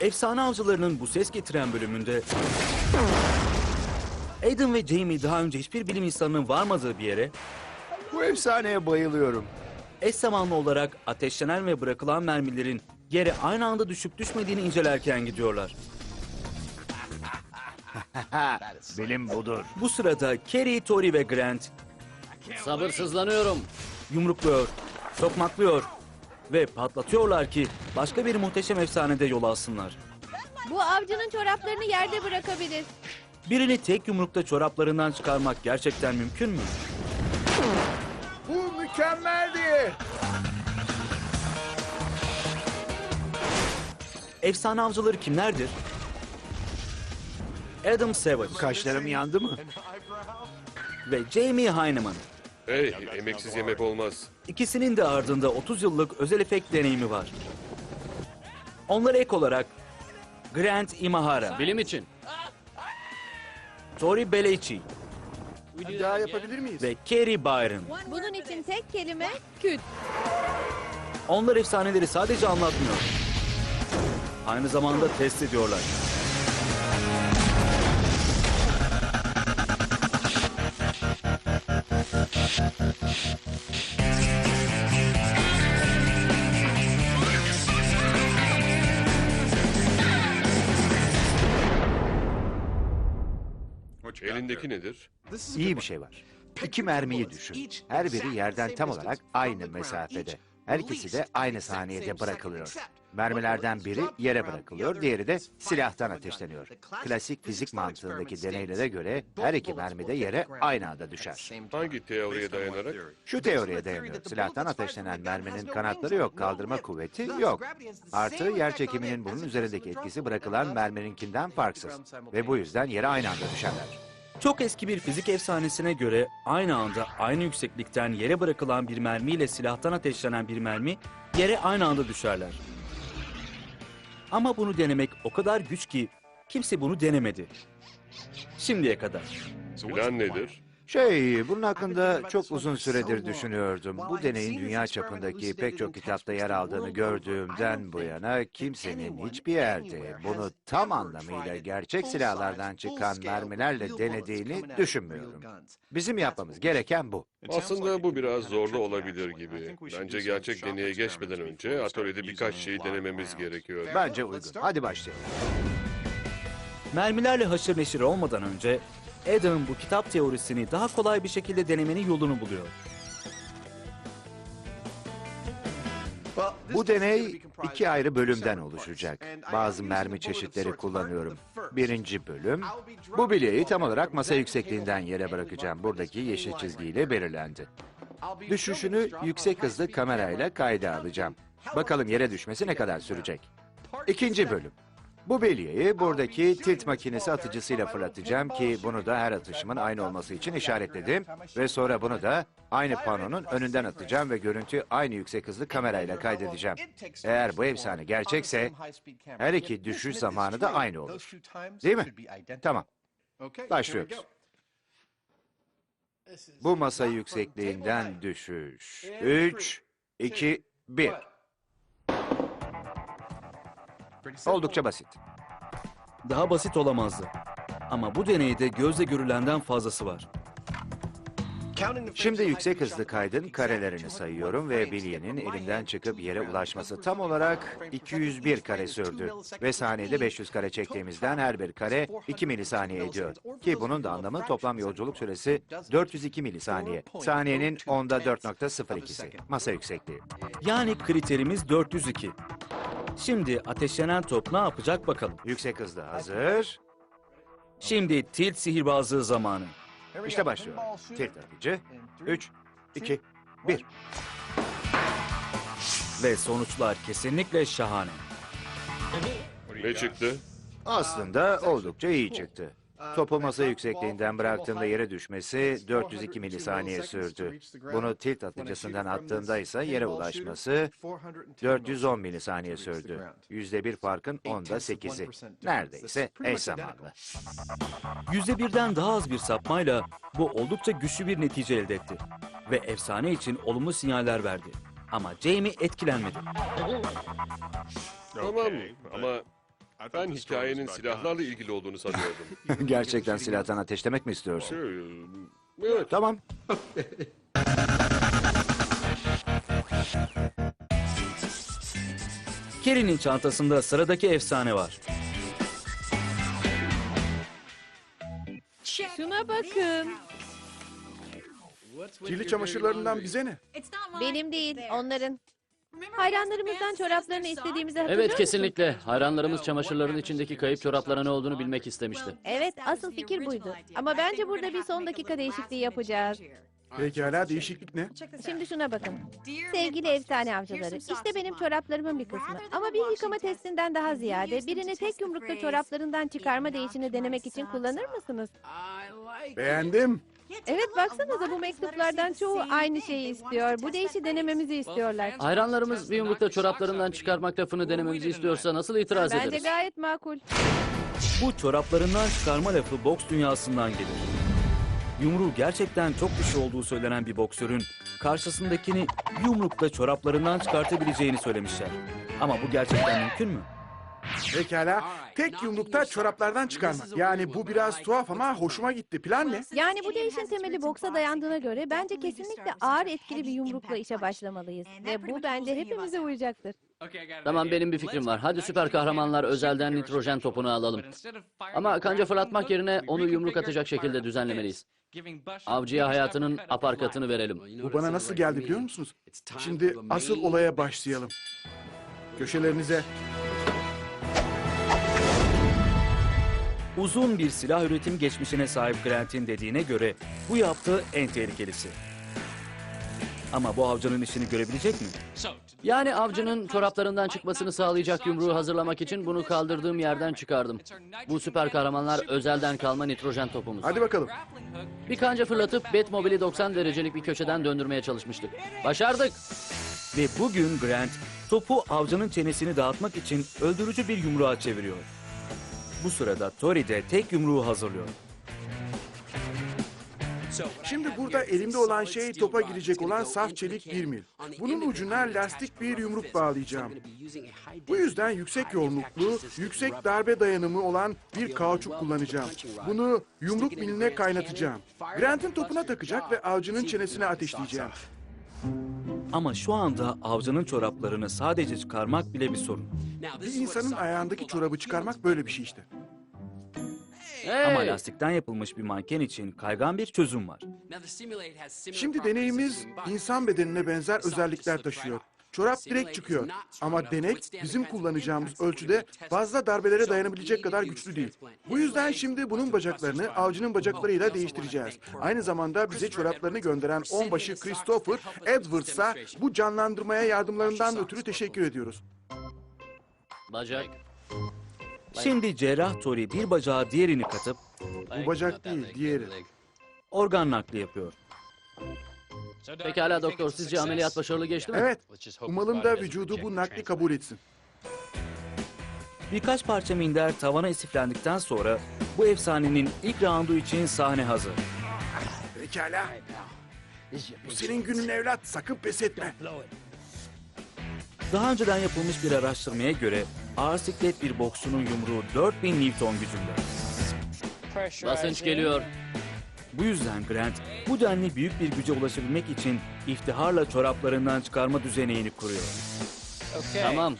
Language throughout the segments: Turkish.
Efsane avcılarının bu ses getiren bölümünde Adam ve Jamie daha önce hiçbir bilim insanının varmadığı bir yere Bu efsaneye bayılıyorum. eş zamanlı olarak ateşlenen ve bırakılan mermilerin yere aynı anda düşüp düşmediğini incelerken gidiyorlar. Bilim budur. Bu sırada Kerry, Tori ve Grant Sabırsızlanıyorum. yumrukluyor, sokmaklıyor ve patlatıyorlar ki başka bir muhteşem efsanede yol alsınlar. Bu avcının çoraplarını yerde bırakabilir. Birini tek yumrukta çoraplarından çıkarmak gerçekten mümkün mü? Bu mükemmeldi. Efsane avcıları kimlerdir? Adam Savage Kaşlarım yandı mı? ve Jamie Heineman. Hey, emeksiz yemek olmaz. İkisinin de ardında 30 yıllık özel efekt deneyimi var. Onlara ek olarak Grant Imahara, Bilim için. Tori Belleci Daha yapabilir miyiz? ve Kerry Byron. Bunun için tek kelime küt. Onlar efsaneleri sadece anlatmıyor. Aynı zamanda test ediyorlar. Elindeki nedir? İyi bir şey var. İki mermiyi düşün. Her biri yerden tam olarak aynı mesafede. Her ikisi de aynı saniyede bırakılıyor. Mermilerden biri yere bırakılıyor, diğeri de silahtan ateşleniyor. Klasik fizik mantığındaki deneylere göre her iki mermi de yere aynı anda düşer. Hangi teoriye dayanarak? Şu teoriye dayanıyor. Silahtan ateşlenen merminin kanatları yok, kaldırma kuvveti yok. Artı yer çekiminin bunun üzerindeki etkisi bırakılan mermininkinden farksız. Ve bu yüzden yere aynı anda düşerler. Çok eski bir fizik efsanesine göre aynı anda aynı yükseklikten yere bırakılan bir mermiyle silahtan ateşlenen bir mermi yere aynı anda düşerler. Ama bunu denemek o kadar güç ki kimse bunu denemedi. Şimdiye kadar. Plan nedir? Şey, bunun hakkında çok uzun süredir düşünüyordum. Bu deneyin dünya çapındaki pek çok kitapta yer aldığını gördüğümden bu yana kimsenin hiçbir yerde bunu tam anlamıyla gerçek silahlardan çıkan mermilerle denediğini düşünmüyorum. Bizim yapmamız gereken bu. Aslında bu biraz zorlu olabilir gibi. Bence gerçek deneye geçmeden önce atölyede birkaç şeyi denememiz gerekiyor. Bence uygun. Hadi başlayalım. Mermilerle haşır neşir olmadan önce Adam bu kitap teorisini daha kolay bir şekilde denemenin yolunu buluyor. Bu deney iki ayrı bölümden oluşacak. Bazı mermi çeşitleri kullanıyorum. Birinci bölüm, bu bilyeyi tam olarak masa yüksekliğinden yere bırakacağım. Buradaki yeşil çizgiyle belirlendi. Düşüşünü yüksek hızlı kamerayla kayda alacağım. Bakalım yere düşmesi ne kadar sürecek. İkinci bölüm. Bu bilyeyi buradaki tilt makinesi atıcısıyla fırlatacağım ki bunu da her atışımın aynı olması için işaretledim. Ve sonra bunu da aynı panonun önünden atacağım ve görüntü aynı yüksek hızlı kamerayla kaydedeceğim. Eğer bu efsane gerçekse her iki düşüş zamanı da aynı olur. Değil mi? Tamam. Başlıyoruz. Bu masa yüksekliğinden düşüş. 3, 2, 1. Oldukça basit. Daha basit olamazdı. Ama bu deneyde gözle görülenden fazlası var. Şimdi yüksek hızlı kaydın karelerini sayıyorum ve bilyenin elimden çıkıp yere ulaşması tam olarak 201 kare sürdü. Ve saniyede 500 kare çektiğimizden her bir kare 2 milisaniye ediyor. Ki bunun da anlamı toplam yolculuk süresi 402 milisaniye. Saniyenin onda 4.02'si. Masa yüksekliği. Yani kriterimiz 402. Şimdi ateşlenen top ne yapacak bakalım. Yüksek hızlı hazır. Şimdi tilt sihirbazlığı zamanı. İşte başlıyor. Tilt atıcı. 3, 2, 1. Ve sonuçlar kesinlikle şahane. Ne çıktı? Aslında oldukça iyi çıktı. Topu masa yüksekliğinden bıraktığında yere düşmesi 402 milisaniye sürdü. Bunu tilt atıcısından attığında ise yere ulaşması 410 milisaniye sürdü. Yüzde bir farkın onda 8'i. Neredeyse eş zamanlı. Yüzde birden daha az bir sapmayla bu oldukça güçlü bir netice elde etti. Ve efsane için olumlu sinyaller verdi. Ama Jamie etkilenmedi. Tamam ama Ben hikayenin silahlarla ilgili olduğunu sanıyordum. Gerçekten silahtan ateşlemek mi istiyorsun? Şey, evet. Tamam. Kerry'nin çantasında sıradaki efsane var. Şuna bakın. Kirli çamaşırlarından bize ne? Benim değil, onların. Hayranlarımızdan çoraplarını istediğimizi hatırlıyor Evet musun? kesinlikle. Hayranlarımız çamaşırların içindeki kayıp çoraplara ne olduğunu bilmek istemişti. Evet, asıl fikir buydu. Ama bence burada bir son dakika değişikliği yapacağız. Pekala değişiklik ne? Şimdi şuna bakın. Sevgili efsane avcıları, işte benim çoraplarımın bir kısmı. Ama bir yıkama testinden daha ziyade birini tek yumrukta çoraplarından çıkarma değişini denemek için kullanır mısınız? Beğendim. Evet baksanıza bu mektuplardan çoğu aynı şeyi istiyor. Bu değişi denememizi istiyorlar. Hayranlarımız bir yumrukta çoraplarından çıkarmak lafını denememizi istiyorsa nasıl itiraz Bence ederiz? gayet makul. Bu çoraplarından çıkarma lafı boks dünyasından gelir. Yumruğu gerçekten çok güçlü olduğu söylenen bir boksörün karşısındakini yumrukla çoraplarından çıkartabileceğini söylemişler. Ama bu gerçekten mümkün mü? Pekala. Tek yumrukta çoraplardan çıkarmak. Yani bu biraz tuhaf ama hoşuma gitti. Plan ne? Yani bu değişin temeli boksa dayandığına göre bence kesinlikle ağır etkili bir yumrukla işe başlamalıyız. Ve bu bence hepimize uyacaktır. Tamam benim bir fikrim var. Hadi süper kahramanlar özelden nitrojen topunu alalım. Ama kanca fırlatmak yerine onu yumruk atacak şekilde düzenlemeliyiz. Avcıya hayatının aparkatını verelim. Bu bana nasıl geldi biliyor musunuz? Şimdi asıl olaya başlayalım. Köşelerinize. Uzun bir silah üretim geçmişine sahip Grant'in dediğine göre bu yaptığı en tehlikelisi. Ama bu avcının işini görebilecek mi? Yani avcının çoraplarından çıkmasını sağlayacak yumruğu hazırlamak için bunu kaldırdığım yerden çıkardım. Bu süper kahramanlar özelden kalma nitrojen topumuz. Hadi bakalım. Bir kanca fırlatıp Batmobile'i 90 derecelik bir köşeden döndürmeye çalışmıştık. Başardık. Ve bugün Grant topu avcının çenesini dağıtmak için öldürücü bir yumruğa çeviriyor. Bu sırada Tori de tek yumruğu hazırlıyor. Şimdi burada elimde olan şey topa girecek olan saf çelik bir mil. Bunun ucuna lastik bir yumruk bağlayacağım. Bu yüzden yüksek yoğunluklu, yüksek darbe dayanımı olan bir kauçuk kullanacağım. Bunu yumruk miline kaynatacağım. Grant'ın topuna takacak ve avcının çenesine ateşleyeceğim. Ama şu anda avcının çoraplarını sadece çıkarmak bile bir sorun. Bir insanın ayağındaki çorabı çıkarmak böyle bir şey işte. Ama lastikten yapılmış bir manken için kaygan bir çözüm var. Şimdi deneyimiz insan bedenine benzer özellikler taşıyor. Çorap direkt çıkıyor ama denek bizim kullanacağımız ölçüde fazla darbelere dayanabilecek kadar güçlü değil. Bu yüzden şimdi bunun bacaklarını avcının bacaklarıyla değiştireceğiz. Aynı zamanda bize çoraplarını gönderen onbaşı Christopher Edwards'a bu canlandırmaya yardımlarından ötürü teşekkür ediyoruz. Bacak. Şimdi cerrah Tori bir bacağa diğerini katıp Bu bacak değil, diğeri. organ nakli yapıyor. Pekala doktor sizce ameliyat başarılı geçti mi? Evet, umalım da vücudu bu nakli kabul etsin. Birkaç parça minder tavana istiflendikten sonra bu efsanenin ilk roundu için sahne hazır. Pekala. Bu senin günün evlat, sakın pes etme. Daha önceden yapılmış bir araştırmaya göre ağır siklet bir boksçunun yumruğu 4000 Newton gücünde. Basınç geliyor. Bu yüzden Grant bu denli büyük bir güce ulaşabilmek için iftiharla çoraplarından çıkarma düzeneğini kuruyor. Tamam.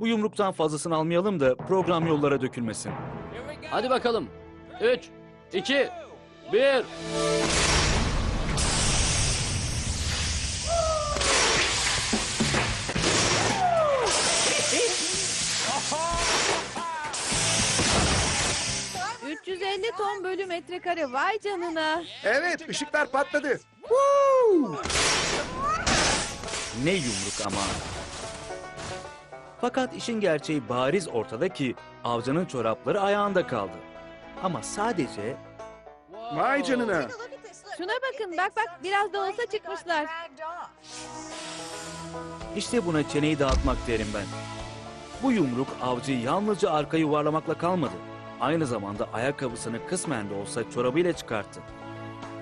Bu yumruktan fazlasını almayalım da program yollara dökülmesin. Hadi bakalım. 3, 2, 1. Aa! 350 ton bölü metrekare vay canına. Evet, ışıklar patladı. Woo! Ne yumruk ama. Fakat işin gerçeği bariz ortada ki avcının çorapları ayağında kaldı. Ama sadece Vay canına. Şuna bakın bak bak biraz da olsa çıkmışlar. işte buna çeneyi dağıtmak derim ben. Bu yumruk avcıyı yalnızca arka yuvarlamakla kalmadı. Aynı zamanda ayakkabısını kısmen de olsa çorabıyla çıkarttı.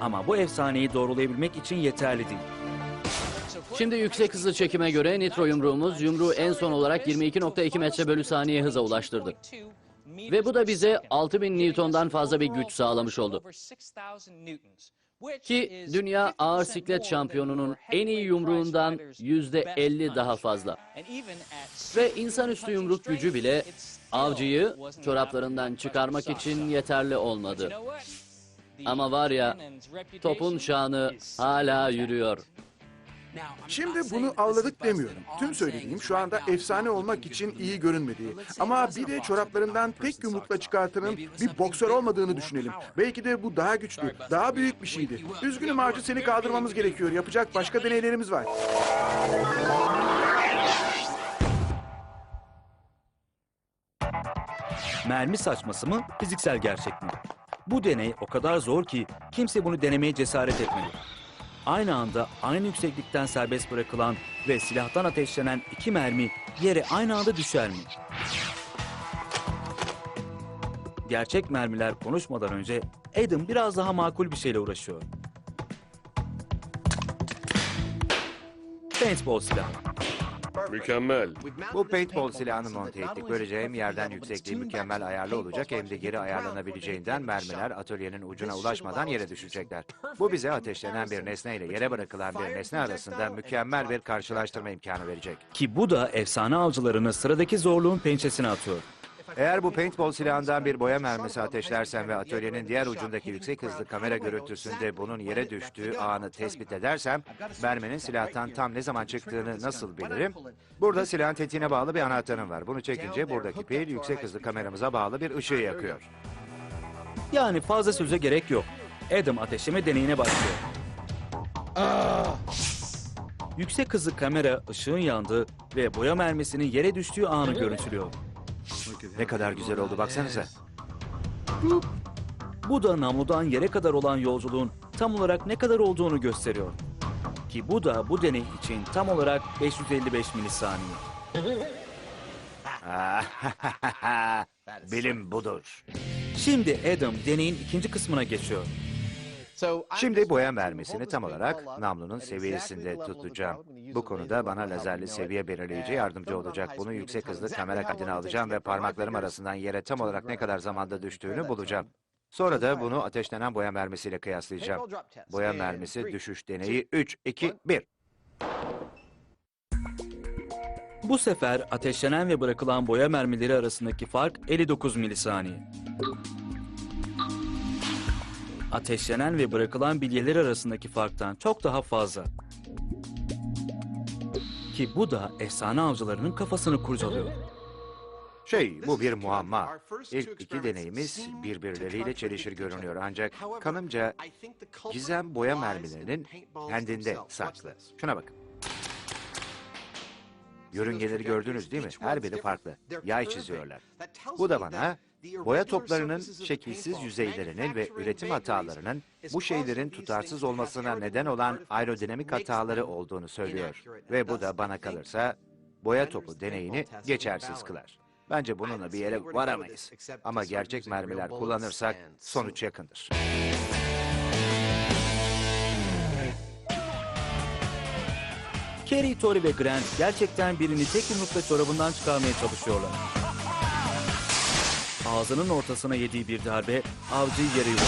Ama bu efsaneyi doğrulayabilmek için yeterli değil. Şimdi yüksek hızlı çekime göre nitro yumruğumuz yumruğu en son olarak 22.2 metre bölü saniye hıza ulaştırdı. Ve bu da bize 6000 Newton'dan fazla bir güç sağlamış oldu. Ki dünya ağır siklet şampiyonunun en iyi yumruğundan %50 daha fazla. Ve insanüstü yumruk gücü bile avcıyı çoraplarından çıkarmak için yeterli olmadı. Ama var ya topun şanı hala yürüyor. Şimdi bunu avladık demiyorum. Tüm söylediğim şu anda efsane olmak için iyi görünmediği. Ama bir de çoraplarından tek yumrukla çıkartanın bir boksör olmadığını düşünelim. Belki de bu daha güçlü, daha büyük bir şeydi. Üzgünüm Avcı seni kaldırmamız gerekiyor. Yapacak başka deneylerimiz var. Mermi saçması mı, fiziksel gerçek mi? Bu deney o kadar zor ki kimse bunu denemeye cesaret etmedi. Aynı anda aynı yükseklikten serbest bırakılan ve silahtan ateşlenen iki mermi yere aynı anda düşer mi? Gerçek mermiler konuşmadan önce Adam biraz daha makul bir şeyle uğraşıyor. Paintball silahı. Mükemmel. Bu paintball silahını monte ettik. Böylece hem yerden yüksekliği mükemmel ayarlı olacak hem de geri ayarlanabileceğinden mermiler atölyenin ucuna ulaşmadan yere düşecekler. Bu bize ateşlenen bir nesne ile yere bırakılan bir nesne arasında mükemmel bir karşılaştırma imkanı verecek. Ki bu da efsane avcılarını sıradaki zorluğun pençesine atıyor. Eğer bu paintball silahından bir boya mermisi ateşlersen ve atölyenin diğer ucundaki yüksek hızlı kamera görüntüsünde bunun yere düştüğü anı tespit edersem, merminin silahtan tam ne zaman çıktığını nasıl bilirim? Burada silahın tetiğine bağlı bir anahtarım var. Bunu çekince buradaki pil yüksek hızlı kameramıza bağlı bir ışığı yakıyor. Yani fazla söze gerek yok. Adam ateşleme deneyine başlıyor. Yüksek hızlı kamera ışığın yandığı ve boya mermisinin yere düştüğü anı görüntülüyor. Ne kadar güzel oldu baksanıza. Bu da namludan yere kadar olan yolculuğun tam olarak ne kadar olduğunu gösteriyor. Ki bu da bu deney için tam olarak 555 milisaniye. Bilim budur. Şimdi Adam deneyin ikinci kısmına geçiyor. Şimdi boya mermisini tam olarak namlunun seviyesinde tutacağım. Bu konuda bana lazerli seviye belirleyici yardımcı olacak. Bunu yüksek hızlı kamera kaydına alacağım ve parmaklarım arasından yere tam olarak ne kadar zamanda düştüğünü bulacağım. Sonra da bunu ateşlenen boya mermisiyle kıyaslayacağım. Boya mermisi düşüş deneyi 3, 2, 1. Bu sefer ateşlenen ve bırakılan boya mermileri arasındaki fark 59 milisaniye. Ateşlenen ve bırakılan bilyeler arasındaki farktan çok daha fazla. Ki bu da efsane avcılarının kafasını kurcalıyor. Şey, bu bir muamma. İlk iki deneyimiz birbirleriyle çelişir görünüyor ancak kanımca gizem boya mermilerinin kendinde saklı. Şuna bakın. Yörüngeleri gördünüz değil mi? Her biri farklı. Yay çiziyorlar. Bu da bana boya toplarının şekilsiz yüzeylerinin ve üretim hatalarının bu şeylerin tutarsız olmasına neden olan aerodinamik hataları olduğunu söylüyor. Ve bu da bana kalırsa boya topu deneyini geçersiz kılar. Bence bununla bir yere varamayız. Ama gerçek mermiler kullanırsak sonuç yakındır. Kerry, Tori ve Grant gerçekten birini tek yumrukla çorabından çıkarmaya çalışıyorlar. Ağzının ortasına yediği bir darbe avcıyı yere yuttu.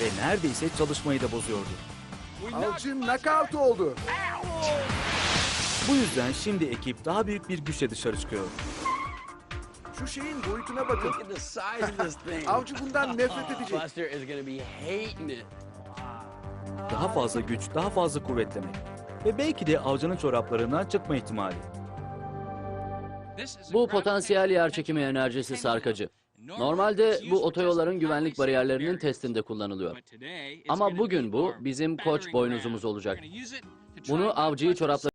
Ve neredeyse çalışmayı da bozuyordu. Avcı knockout oldu. Bu yüzden şimdi ekip daha büyük bir güçle dışarı çıkıyor. Şu şeyin boyutuna bakın. Look at the size of this thing. Avcı bundan nefret edecek. Buster is gonna be hating it. Daha fazla güç, daha fazla kuvvetlemek. Ve belki de avcının çoraplarından çıkma ihtimali. Bu potansiyel yerçekimi enerjisi sarkacı. Normalde bu otoyolların güvenlik bariyerlerinin testinde kullanılıyor. Ama bugün bu bizim koç boynuzumuz olacak. Bunu avcıyı çorapları